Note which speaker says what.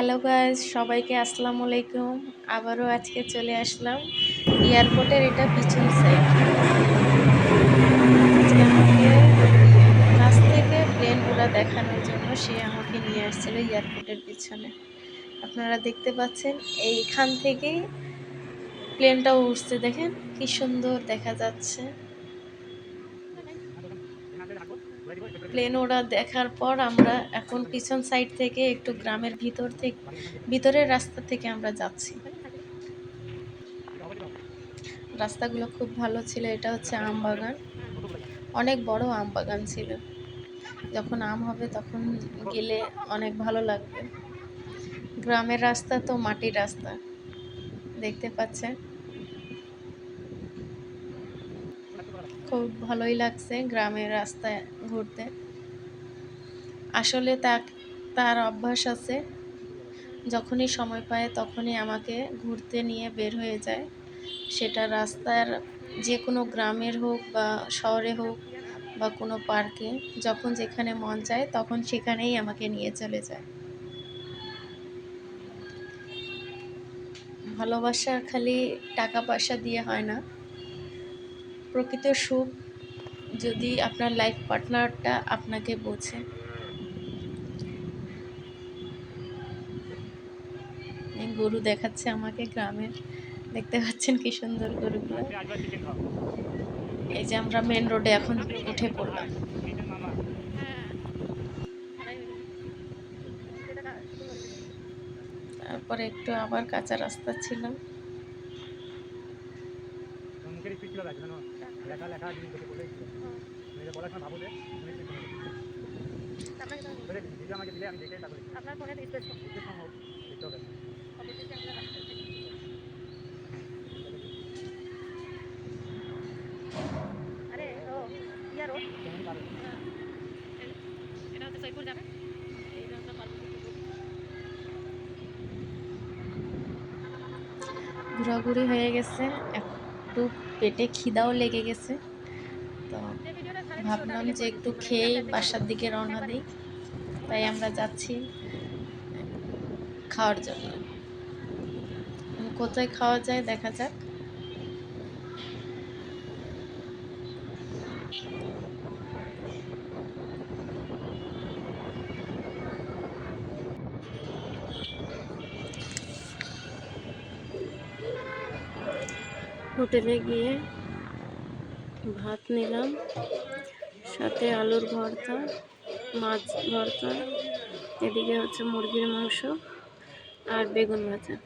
Speaker 1: Hello guys সবাইকে আসসালামু আলাইকুম। আবারও আজকে চলে আসলাম এয়ারপোর্টের এটা পিছন সাইড আমাকে কাছ থেকে প্লেন ওরা দেখানোর জন্য সে আমাকে নিয়ে আসছিল এয়ারপোর্টের পিছনে। আপনারা দেখতে পাচ্ছেন, এইখান থেকেই প্লেনটা উঠছে, দেখেন কি সুন্দর দেখা যাচ্ছে। প্লেন ওরা দেখার পর আমরা এখন পিছন সাইড থেকে একটু গ্রামের ভিতর থেকে, ভিতরের রাস্তা থেকে আমরা যাচ্ছি। রাস্তাগুলো খুব ভালো ছিল, এটা হচ্ছে আম বাগান। অনেক বড় আম বাগান ছিল। যখন আম হবে তখন গেলে অনেক ভালো লাগবে। গ্রামের রাস্তা তো মাটির রাস্তা। দেখতে পাচ্ছেন? খুব ভালোই লাগছে গ্রামের রাস্তায় ঘুরতে। আসলে তা তার অভ্যাস আছে, যখনই সময় পায় তখনই আমাকে ঘুরতে নিয়ে বের হয়ে যায়। সেটা রাস্তার যে কোনো গ্রামের হোক বা শহরে হোক বা কোনো পার্কে, যখন যেখানে মন চায় তখন সেখানেই আমাকে নিয়ে চলে যায়। ভালোবাসা খালি টাকা পয়সা দিয়ে হয় না। প্রকৃত সুখ যদি আপনার লাইফ পার্টনারটা আপনাকে বোঝে। গরু দেখাচ্ছে আমাকে গ্রামের দেখতে পাচ্ছেন কি সুন্দর গরুগুলো। এই যে আমরা মেন রোডে এখন উঠে পড়লাম। তারপরে একটু আবার কাঁচা রাস্তা ছিল।
Speaker 2: মুখের স্পিড ছিল জানো লেখা লেখা জিনিস দেখে বলে মেয়েদের পড়াশোনা ভাবো যে তুমি স্পিড বলে ভিডিও আমাকে দিলে আমি দেখে তারপরে
Speaker 3: আপনার ফোনে
Speaker 2: দেখতে সম্ভব দেখতে হবে।
Speaker 3: অবশ্যই ও ও
Speaker 2: কেমন পারো
Speaker 3: এটা হচ্ছে সৈপুর যাবে এইটা হচ্ছে
Speaker 1: ঘোরাঘুরি হয়ে গেছে। একটু পেটে খিদাও লেগে গেছে। তো ভাবলাম যে একটু খেয়ে বাসার দিকে রওনা দিই। তাই আমরা যাচ্ছি খাওয়ার জন্য। কোথায় খাওয়া যায় দেখা যাক। হোটেলে গিয়ে ভাত নিলাম, সাথে আলুর ভর্তা, মাছ ভর্তা, এদিকে হচ্ছে মুরগির মাংস আর বেগুন ভাজা।